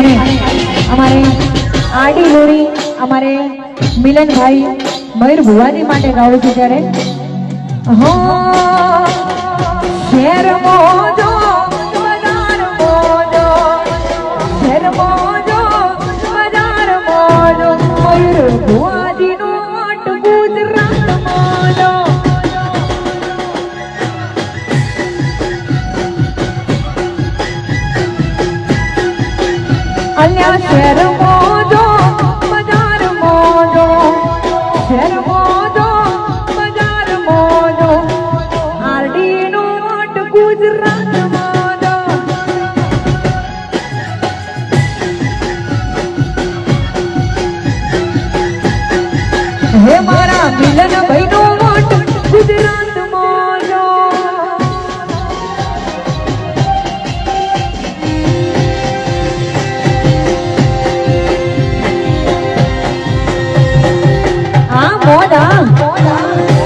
અને અમારે આડી લોરી અમારે મિલનભાઈ મયુર ભુવાની માટે ગાવું છું ત્યારે. હો શેર મોજો શેર મોજો. અલ્યા શેર મોજો બજાર મોજો. શેર મોજો બજાર મોજો. આરડી નો ઓટ ગુજરાત 我等我等